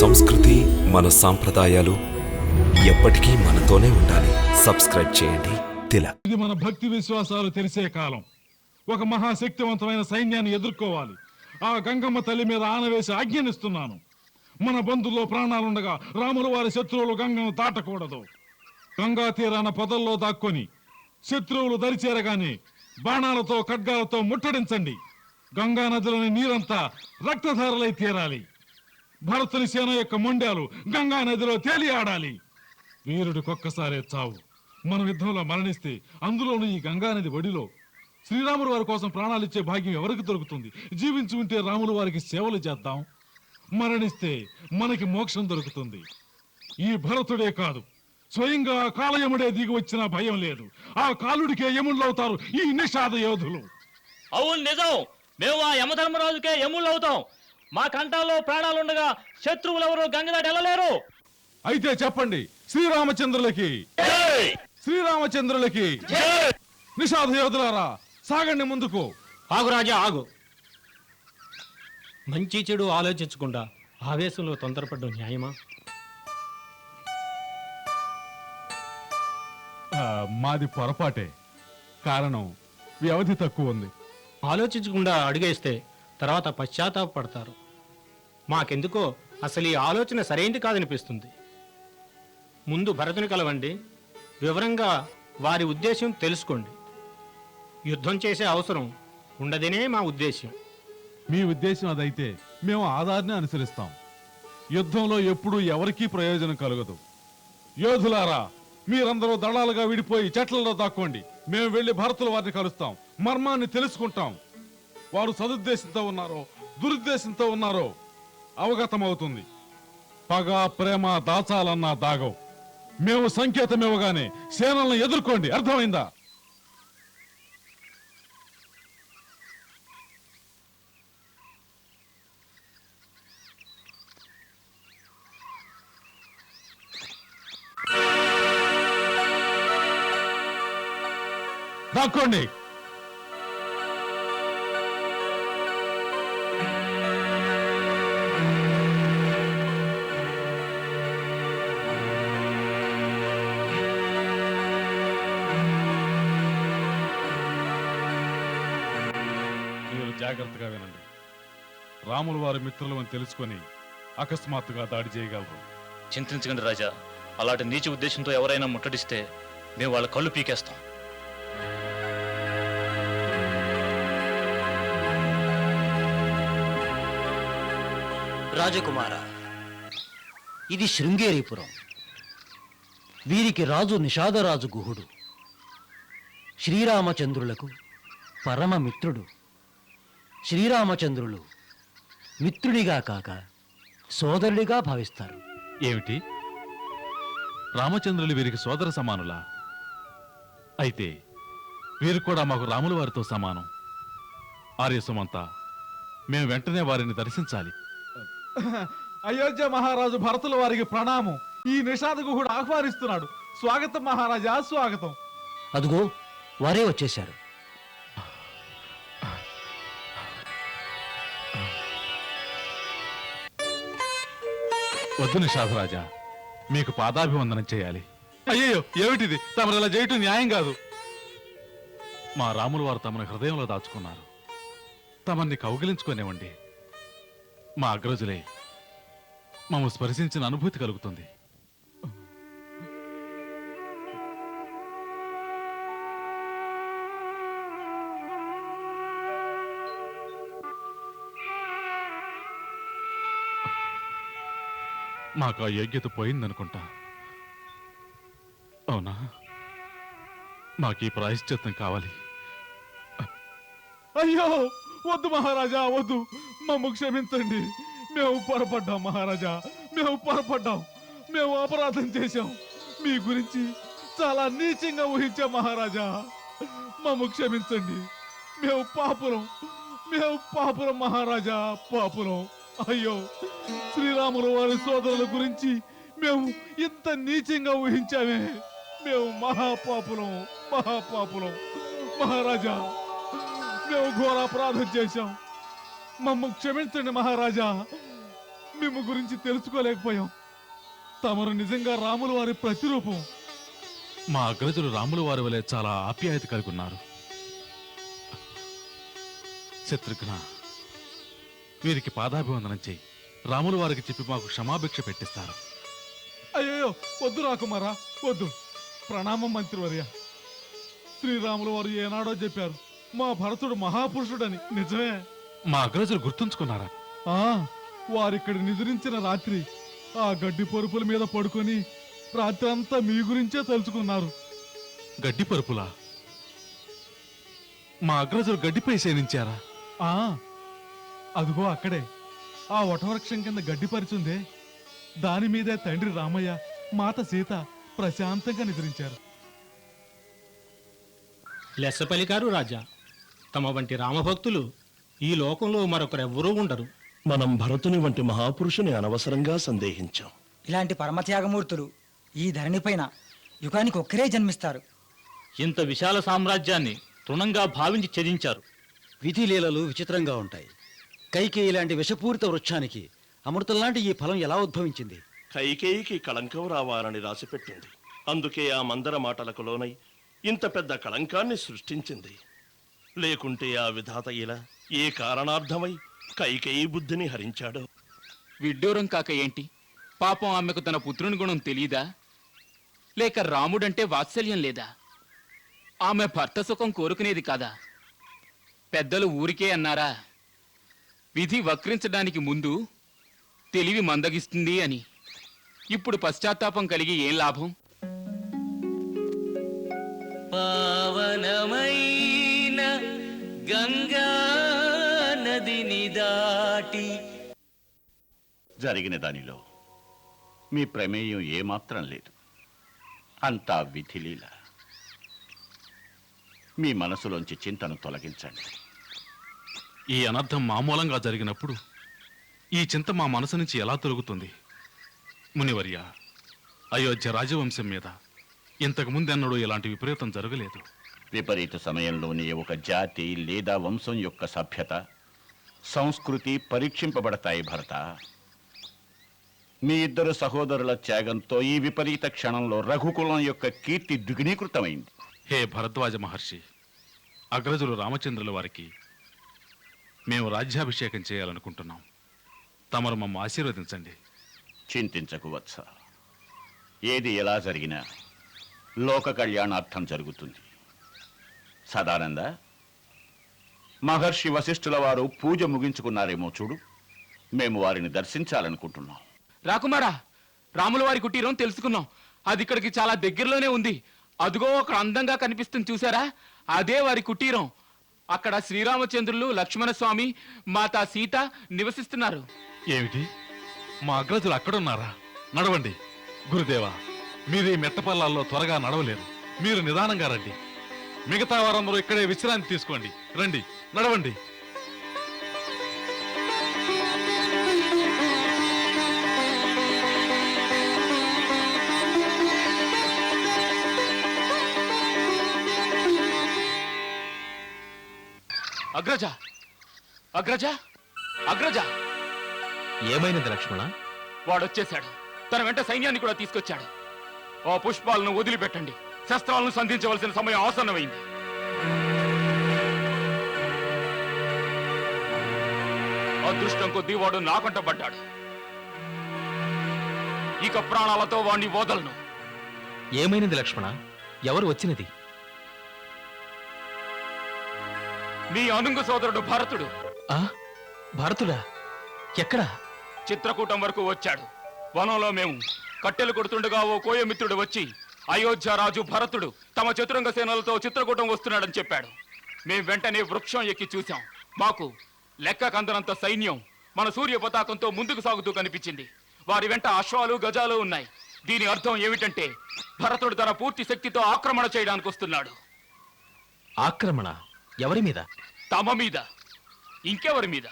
సంస్కృతి మన సాంప్రదాయాలు ఎప్పటికీ మనతోనే ఉండాలి. సబ్స్క్రైబ్ చేయండి. తిలక్ ఇది మన భక్తి విశ్వాసాలు తెలిసే కాలం. ఒక మహాశక్తివంతమైన సైన్యాన్ని ఎదుర్కోవాలి. ఆ గంగమ్మ తల్లి మీద ఆనవేసి ఆజ్ఞనిస్తున్నాను. మన బంధుల్లో ప్రాణాలుండగా రాములు వారి శత్రువులు గంగను దాటకూడదు. గంగా తీరాన పొదల్లో దాక్కొని శత్రువులు దరిచేరగానే బాణాలతో ఖడ్గాలతో ముట్టడించండి. గంగా నదిలోని నీరంతా రక్తధారలై తీరాలి. భరతుని సేన యొక్క మొండాలు గంగా నదిలో తేలియాడాలి వీరుడికొక్కసారే చావు. మనం యుద్ధంలో మరణిస్తే అందులోనూ ఈ గంగానది ఒడిలో. శ్రీరాములు వారి కోసం ప్రాణాలిచ్చే భాగ్యం ఎవరికి దొరుకుతుంది? జీవించి ఉంటే రాములు వారికి సేవలు చేద్దాం. మరణిస్తే మనకి మోక్షం దొరుకుతుంది. ఈ భరతుడే కాదు. స్వయంగా కాలయముడే దిగి వచ్చిన భయం లేదు. ఆ కాలుడికే యముళ్ళవుతారు ఈ నిషాద యోధులు. అవును నిజం. మేము ఆ యమధర్మరాజుకే యముళ్ళు అవుతాం మా కంఠాల్లో ప్రాణాలుండగా శత్రువులు ఎవరు గంగదాటి వెళ్ళలేరు అయితే చెప్పండి శ్రీరామచంద్రులకి. శ్రీరామచంద్రులకి. నిషాద యోధులారా సాగండి ముందుకు. ఆగు రాజా ఆగు. మంచి చెడు ఆలోచించకుండా ఆవేశంలో తొందరపడ్డం న్యాయమా? ఆ, మాది పొరపాటే. కారణం వ్యవధి తక్కువ ఉంది. ఆలోచించకుండా అడిగేస్తే తర్వాత పశ్చాత్తాపడతారు మాకెందుకో అసలు ఈ ఆలోచన సరైంది కాదనిపిస్తుంది. ముందు భరతుని కలవండి వివరంగా వారి ఉద్దేశం తెలుసుకోండి. యుద్ధం చేసే అవసరం ఉండదనే మా ఉద్దేశం మీ ఉద్దేశం అదైతే మేము ఆధార్ని అనుసరిస్తాం. యుద్ధంలో ఎప్పుడూ ఎవరికీ ప్రయోజనం కలగదు. యోధులారా మీరందరూ దళాలుగా విడిపోయి చెట్లలో దాక్కోండి. మేము వెళ్ళి భరతులు వారిని కలుస్తాం. మర్మాన్ని తెలుసుకుంటాం. వారు సదుద్దేశంతో ఉన్నారో దురుద్దేశంతో ఉన్నారో అవగతమవుతుంది. పగ ప్రేమ దాచాలన్నా దాగవు. మేము సంకేతం ఇవ్వగానే సేనలను ఎదుర్కోండి. అర్థమైందా? దాక్కోండి. జాగ్రత్తగా వినండి. రాములు వారి మిత్రులు అని తెలుసుకొని అకస్మాత్తుగా దాడి చేయగలరు. చింతించకండి రాజా. అలాంటి నీచ ఉద్దేశంతో ఎవరైనా ముట్టడిస్తే మేము వాళ్ళ కళ్ళు పీకేస్తాం. రాజకుమార ఇది శృంగేరీపురం. వీరికి రాజు నిషాదరాజు గుహుడు. శ్రీరామచంద్రులకు పరమ మిత్రుడు. శ్రీరామచంద్రులు మిత్రుడిగా కాక సోదరుడిగా భావిస్తారు. ఏమిటి? రామచంద్రులు వీరికి సోదర సమానులా? అయితే వీరు కూడా మాకు రాముల వారితో సమానం. ఆర్యసమంతా మేము వెంటనే వారిని దర్శించాలి. అయోధ్య మహారాజు భరతుల వారికి ప్రణామం. ఈ నిషాద గుహుడు ఆహ్వానిస్తున్నాడు. స్వాగతం మహారాజా స్వాగతం. అదుగో వారే వచ్చేశారు. వద్దు నిషాదరాజా మీకు పాదాభివందనం చేయాలి. అయ్యో ఏమిటిది? తమరు అలా చేయటం న్యాయం కాదు. మా రాముల వారు తమను హృదయంలో దాచుకున్నారు. తమన్ని కౌగిలించుకునేవ్వండి మా అగ్రజులే మమ్మ స్పర్శించిన అనుభూతి కలుగుతుంది. మాకు ఆ యోగ్యత పోయిందనుకుంటా. అవునా? మాకు ఈ ప్రాయశ్చిత్తం కావాలి. అయ్యో వద్దు మహారాజా వద్దు. మమ్మ క్షమించండి. మేము పొరపడ్డాం మహారాజా. మేము పొరపడ్డాం. మేము అపరాధం చేశాం. మీ గురించి చాలా నీచంగా ఊహించాం మహారాజా. మమ్మ క్షమించండి. మేము పాపురం మేము పాపురం మహారాజా పాపురం అయ్యో శ్రీరాములు వారి సోదరుల గురించి మేము ఇంత నీచంగా ఊహించామే. మేము మహాపాపులం మహాపాపులం మహారాజా. మేము ఘోర అపరాధం చేశాం. మమ్మ క్షమించండి మహారాజా. మేము గురించి తెలుసుకోలేకపోయాం. తమరు నిజంగా రాముల వారి ప్రతిరూపం. మా అగ్రజులు రాముల వారి వలె చాలా ఆప్యాయత కలిగి ఉన్నారు. శత్రుఘ్న వీరికి పాదాభివందనం చేయి. రాముల వారికి చెప్పి మాకు క్షమాభిక్ష పెట్టిస్తారు. అయ్యో వద్దు రాకుమారా వద్దు. ప్రణామం మంత్రివర్య. శ్రీరాముల వారు ఏనాడో చెప్పారు మా భరతుడు మహాపురుషుడని. నిజమే? మా అగ్రజులు గుర్తుంచుకున్నారా? ఆ వారిక్కడ నిద్రించిన రాత్రి ఆ గడ్డి పరుపుల మీద పడుకొని రాత్రి అంతా మీ గురించే తలుచుకున్నారు. గడ్డి పరుపులా? మా అగ్రజులు గడ్డిపై శయనించారా ఆ అదిగో అక్కడే. ఆ వటవృక్షం కింద గడ్డి పరిచుందే. దాని మీదే తండ్రి రామయ్య మాత సీత ప్రశాంతంగా నిద్రించారు. లెస్స పలికారు రాజా తమ వంటి రామభక్తులు ఈ లోకంలో మరొకరెవ్వరూ ఉండరు. మనం భరతుని వంటి మహాపురుషుని అనవసరంగా సందేహించాం. ఇలాంటి పరమత్యాగమూర్తులు ఈ ధరణిపైన యుగానికి ఒక్కరే జన్మిస్తారు. ఇంత విశాల సామ్రాజ్యాన్ని తృణంగా భావించి ఛేదించారు. విధి లీలలు విచిత్రంగా ఉంటాయి. కైకేయి లాంటి విషపూరిత వృక్షానికి అమృతం లాంటి ఈ ఫలం ఎలా ఉద్భవించింది? కైకేయికి కళంకం రావాలని రాసిపెట్టింది. అందుకే ఆ మందర మాటలకు లోనై ఇంత పెద్ద కళంకాన్ని సృష్టించింది. లేకుంటే ఆ విధాత ఇలా ఏ కారణార్థమై కైకేయి బుద్ధిని హరించాడో? విడ్డూరం కాక ఏంటి? పాపం ఆమెకు తన పుత్రుని గుణం తెలీదా లేక రాముడంటే వాత్సల్యం లేదా? ఆమె భర్త సుఖం కోరుకునేది కాదా? పెద్దలు ఊరికే అన్నారా? విధి వక్రించడానికి ముందు తెలివి మందగిస్తుంది అని. ఇప్పుడు పశ్చాత్తాపం కలిగి ఏం లాభం? పావనమైన గంగా నదిని దాటి. జరిగిన దానిలో మీ ప్రమేయం ఏమాత్రం లేదు. అంతా విధిలీల. మీ మనసులోంచి చింతను తొలగించండి. ఈ అనర్థం మామూలంగా జరిగినప్పుడు ఈ చింత మా మనసు నుంచి ఎలా తొలగుతుంది? మునివర్య అయోధ్య రాజవంశం మీద ఇంతకు ముందెన్నడూ ఇలాంటి విపరీతం జరగలేదు. విపరీత సమయంలోనే ఒక జాతి లేదా వంశం యొక్క సభ్యత సంస్కృతి పరీక్షింపబడతాయి భరత. మీ ఇద్దరు సహోదరుల త్యాగంతో ఈ విపరీత క్షణంలో రఘుకులం యొక్క కీర్తి ద్విగుణీకృతమైంది. హే భరద్వాజ మహర్షి అగ్రజులు రామచంద్రుల వారికి మేము రాజ్యాభిషేకం చేయాలనుకుంటున్నాం. తమరు మమ్మ ఆశీర్వదించండి. చింతించకు వత్స. ఏది ఎలా జరిగినా లోక కళ్యాణార్థం జరుగుతుంది. సదానంద మహర్షి వశిష్ఠుల వారు పూజ ముగించుకున్నారేమో చూడు. మేము వారిని దర్శించాలనుకుంటున్నాం. రాకుమారా రాముల వారి కుటీరం తెలుసుకున్నాం. అది ఇక్కడికి చాలా దగ్గరలోనే ఉంది. అదిగో అక్కడ అందంగా కనిపిస్తుంది చూసారా? అదే వారి కుటీరం. అక్కడ శ్రీరామచంద్రులు లక్ష్మణస్వామి మాతా సీత నివసిస్తున్నారు. ఏమిటి? మా అగ్రజులు అక్కడున్నారా? నడవండి. గురుదేవా మీరు ఈ మెట్టపల్లాల్లో త్వరగా నడవలేరు. మీరు నిదానంగా రండి. మిగతా వారందరూ ఇక్కడే విశ్రాంతి తీసుకోండి. రండి నడవండి. అగ్రజ! అగ్రజ! అగ్రజ! ఏమైనది లక్ష్మణ? వాడొచ్చేశాడు. తన వెంట సైన్యాన్ని కూడా తీసుకొచ్చాడు. ఆ పుష్పాలను వదిలిపెట్టండి. శస్త్రాలను సంధించవలసిన సమయం ఆసన్నమైంది. అదృష్టం కొద్దీ వాడు నాకంట పడ్డాడు ఇక ప్రాణాలతో వాణ్ణి వదలను. ఏమైనది లక్ష్మణ? ఎవరు వచ్చినది? నీ అనుంగు సోదరుడు భరతుడు. ఆ? భారతుడా? ఎక్కడా? చిత్రకూటం వరకు వచ్చాడు. వనంలో మేము కట్టెలు కొడుతుండగా ఓ కోయమిత్రుడు వచ్చి అయోధ్య రాజు భరతుడు తమ చతురంగ సేనలతో చిత్రకూటం వస్తున్నాడని చెప్పాడు. మేం వెంటనే వృక్షం ఎక్కి చూశాం. మాకు లెక్క కందనంత సైన్యం మన సూర్య పతాకంతో ముందుకు సాగుతూ కనిపించింది. వారి వెంట అశ్వాలు గజాలు ఉన్నాయి. దీని అర్థం ఏమిటంటే భరతుడు తన పూర్తి శక్తితో ఆక్రమణ చేయడానికి వస్తున్నాడు. ఆక్రమణ? ఎవరి మీద? తమ మీద. ఇంకెవరి మీద?